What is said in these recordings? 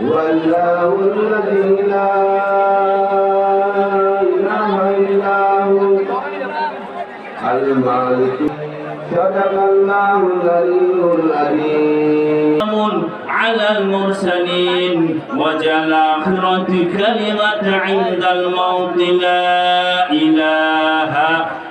والله الذي لا إله إلا هو. الله على المرسلين وجعل آخرة كلمة عند الموت لا إله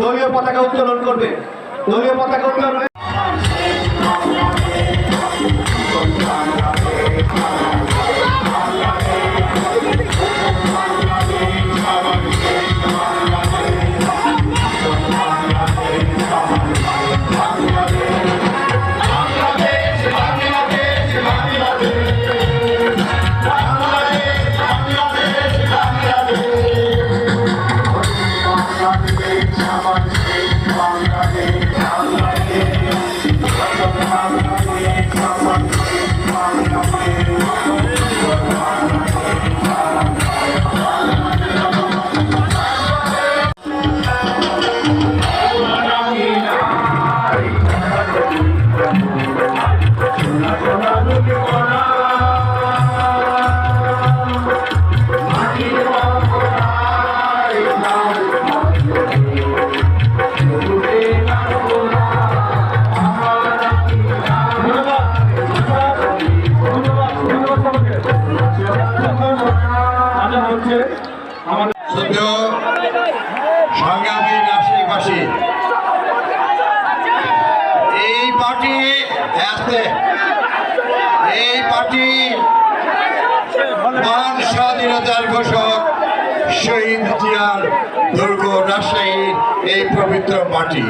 দলীয় পতাকা উত্তোলন করবে। দলীয় পতাকা উত্তোলন শ্রদ্ধেয় রাষ্ট্রবাসী এই পার্টি আসতে এই পার্টি মহান স্বাধীনতার ঘোষক শহীদ জিয়ার দুর্গ রাজশাহীর এই পবিত্র মাটি।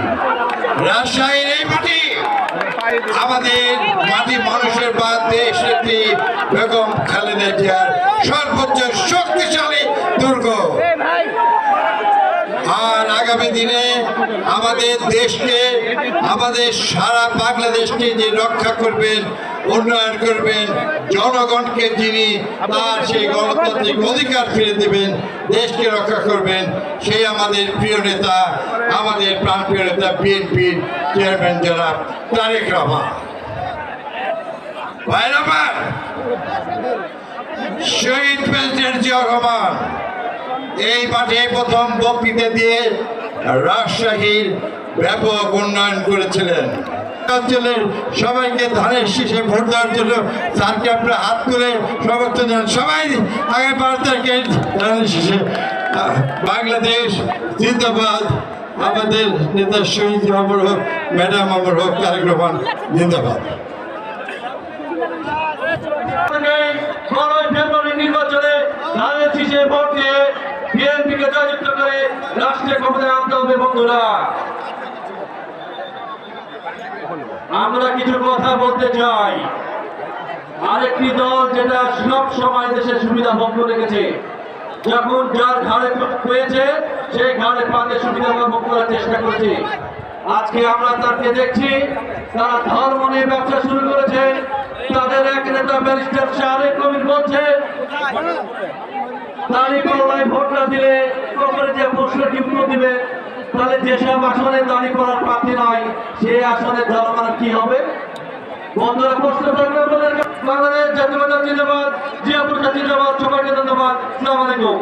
রাজশাহীর এই মাটি আমাদের মাটি মানুষের বা দেশ নেত্রী বেগম খালেদা জিয়ার সর্বোচ্চ শক্তিশালী দুর্গ। আর আগামী দিনে আমাদের দেশকে, আমাদের সারা বাংলাদেশকে যে রক্ষা করবেন, উন্নয়ন করবেন, জনগণকে যিনি তার সেই গণতান্ত্রিক অধিকার ফিরে দেবেন, দেশকে রক্ষা করবেন, সেই আমাদের প্রিয় নেতা, আমাদের প্রাণপ্রিয় নেতা বিএনপির চেয়ারম্যান জনাব তারেক রহমান। ভাই রহমান শহীদ প্রেসিডেন্ট জিয়াউর রহমান, এই মাঠে প্রথম বক্তৃতা দিয়ে রাজশাহীর ব্যাপক উন্নয়ন করেছিলেন। অঞ্চলের সবাইকে ধানের শীষে ভোট দেওয়ার জন্য স্যারকে আপনার হাত তুলে সমর্থন জানান সবাই আগে তারিখে ধানের শীষে। বাংলাদেশ জিন্দাবাদ। আমাদের নেতা শহীদ অমর হোক, ম্যাডাম অমর হোক, তারেক রহমান জিন্দাবাদ। নির্বাচনে ধানের শীষে ভোট দিয়ে বিএনপিকে জয়যুক্ত করে রাষ্ট্রীয় ক্ষমতায় আনতে হবে, বন্ধুরা। আমরা কিছু কথা বলতে চাই। আরেকটি দল যেটা সব সময় দেশের সুবিধা ভোগ রেখেছে, যখন যার ঘাড়ে পেয়েছে সেই ঘাড়ে পাতে সুবিধা ভোগ করার চেষ্টা করছে। আজকে আমরা তাকে দেখছি, তারা ধর্ম নিয়ে ব্যবসা শুরু করেছে। তাদের এক নেতা ব্যারিস্টার বলছে দাঁড়ি পাল্লায় ভোট না দিলে কবরে যে প্রশ্নটি উত্তর দিবে তাহলে যেসব আসনে দাঁড়ি করার প্রার্থী নয় সে আসনে জনগণ কি হবে? বন্ধুরা প্রশ্ন থাকলে আপনাদের। বাংলাদেশ জাতীয়বাদ জিন্দাবাদ জিয়াপুর জিন্দাবাদ সবাইকে ধন্যবাদ। সালাম আলাইকুম।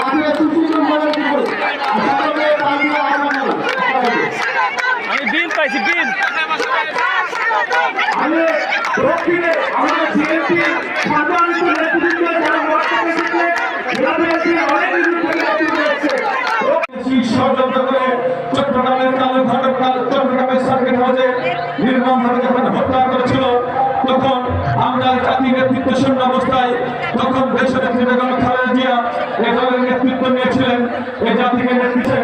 আমি বিল আমি দক্ষিণে আমাদের সিএনপি সম্মানিত নেতৃত্ব যারা দিচ্ছে গ্রামের অনেক নেতৃত্ব রয়েছে ষড়যন্ত্র করে চট্টগ্রামের কালো ঘটকাল চট্টগ্রামের সার্কিট হাউসে নির্মমভাবে যখন হত্যা করেছিল তখন আমরা জাতি নেতৃত্ব শূন্য অবস্থায় তখন দেশের নেত্রী বেগম খালেদা জিয়া এ দলের নেতৃত্ব নিয়েছিলেন এই জাতিকে নেতৃত্বে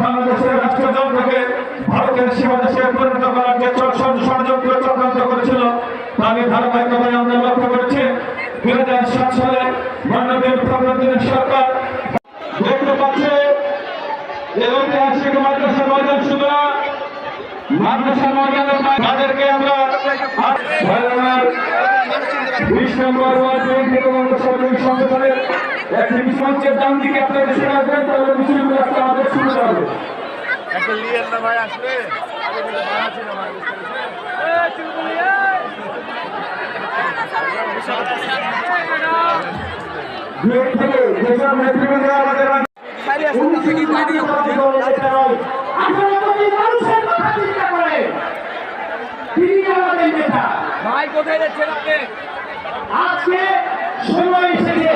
বাংলাদেশের রাষ্ট্রযন্ত্রকে ভারতের সীমা পরিণত আমরা লক্ষ্য করেছি। সাত সালে মাননীয় প্রধানমন্ত্রী সরকার দেখতে পাচ্ছে ঐতিহাসিক মাদ্রাসা ময়দান না, মাদ্রাসা তাদেরকে আমরা বিশ নম্বর সংগঠনের একটি মঞ্চের ডান দিকে আপনাদের শুনে আসবেন তাহলে আজকে আমাদের শুরু হবে। করেন তিনি আমাদের নেতা ভাই, কোথায় যাচ্ছেন আপনি? আজকে সময় এসেছে।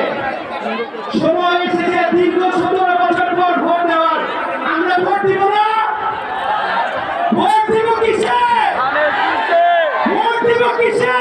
সময় এসেছে দীর্ঘ সতেরো বছর পর ভোট দেওয়ার আমরা ভোট দিব না ভোট দিব কিসে ভোট দিব কিসে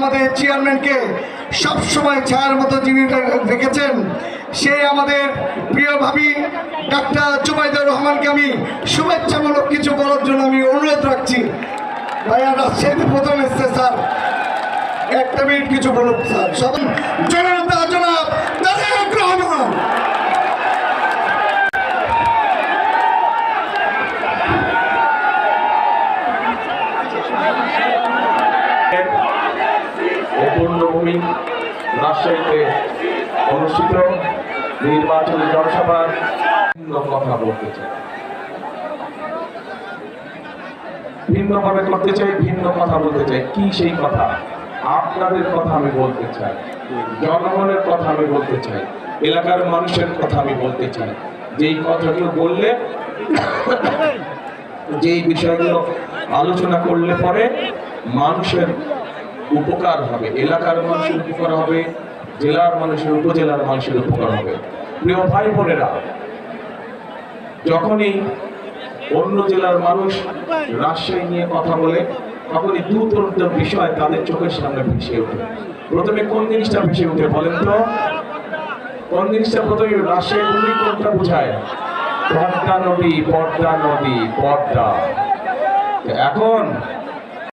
আমাদের চেয়ারম্যানকে সবসময় ছায়ার মতো যিনি রেখেছেন, সে আমাদের প্রিয় ভাবি ডাক্তার জুবাইদুর রহমানকে আমি শুভেচ্ছামূলক কিছু বলার জন্য আমি অনুরোধ রাখছি। ভাইয়া, রাজশাহীতে প্রথম এসছে, স্যার। একটা মিনিট কিছু বলুন, স্যার। সব জনতা জনাব তারেক রহমান এই পূর্ণভূমি রাজশাহীতে অনুষ্ঠিত নির্বাচনী জনসভার ভিন্ন কথা বলতে চাই। ভিন্নভাবে করতে চাই, ভিন্ন কথা বলতে চাই। কি সেই কথা? আপনাদের কথা আমি বলতে চাই। জনগণের কথা আমি বলতে চাই। এলাকার মানুষের কথা আমি বলতে চাই। যেই কথাগুলো বললে, যেই বিষয়গুলো আলোচনা করলে পরে মানুষের উপকার হবে, এলাকার মানুষের উপকার হবে জেলার মানুষের, উপজেলার মানুষের উপকার হবে। প্রিয় ভাই বোনেরা, যখনই অন্য জেলার মানুষ রাজশাহী নিয়ে কথা বলে, তখনই দু তিনটা বিষয় তাদের চোখের সামনে ভেসে ওঠে। প্রথমে কোন জিনিসটা ভেসে ওঠে বলেন তো? কোন জিনিসটা প্রথমে রাজশাহী বললেই কোনটা বোঝায়? পদ্মা নদী পদ্মা নদী, পদ্মা। এখন